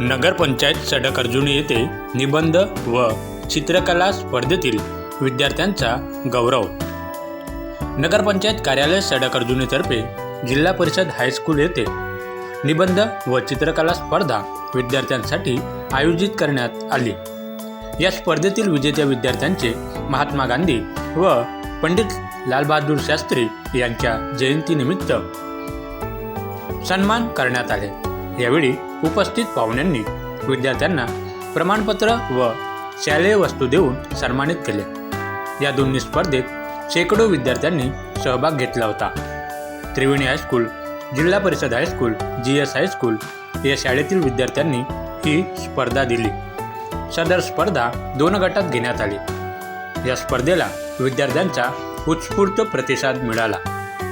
नगरपंचायत सडक अर्जुनी येथे निबंध व चित्रकला स्पर्धेतील विद्यार्थ्यांचा गौरव. नगरपंचायत कार्यालय सडक अर्जुनीतर्फे जिल्हा परिषद हायस्कूल येथे निबंध व चित्रकला स्पर्धा विद्यार्थ्यांसाठी आयोजित करण्यात आली. या स्पर्धेतील विजेत्या विद्यार्थ्यांचे महात्मा गांधी व पंडित लालबहादूर शास्त्री यांच्या जयंतीनिमित्त सन्मान करण्यात आले. यावेळी उपस्थित पाहुण्यांनी विद्यार्थ्यांना प्रमाणपत्र व शालेय वस्तू देऊन सन्मानित केले. या दोन्ही स्पर्धेत शेकडो विद्यार्थ्यांनी सहभाग घेतला होता. त्रिवेणी हायस्कूल जिल्हा परिषद हायस्कूल जी एस हायस्कूल या शाळेतील विद्यार्थ्यांनी ही स्पर्धा दिली. सदर स्पर्धा दोन गटात घेण्यात आली. या स्पर्धेला विद्यार्थ्यांचा उत्स्फूर्त प्रतिसाद मिळाला.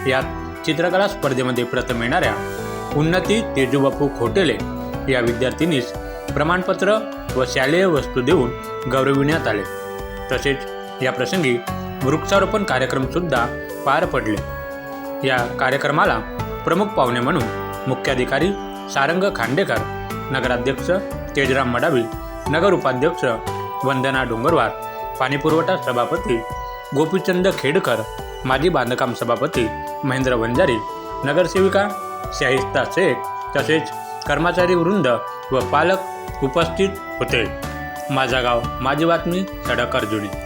यात चित्रकला स्पर्धेमध्ये प्रथम येणाऱ्या उन्नती तेजूबापू खोटेले या विद्यार्थिनीस प्रमाणपत्र व शालेय वस्तू देऊन गौरविण्यात आले. तसेच या प्रसंगी वृक्षारोपण कार्यक्रमसुद्धा पार पडले. या कार्यक्रमाला प्रमुख पाहुणे म्हणून मुख्याधिकारी सारंग खांडेकर नगराध्यक्ष तेजराम मडावी नगर उपाध्यक्ष वंदना डोंगरवार पाणीपुरवठा सभापती गोपीचंद खेडकर माजी बांधकाम सभापती महेंद्र वंजारी नगरसेविका शाहिस्ता शेख तसेच कर्मचारी वृंद व पालक उपस्थित होते. माझा गाव माझी बातमी सडक अर्जुनी.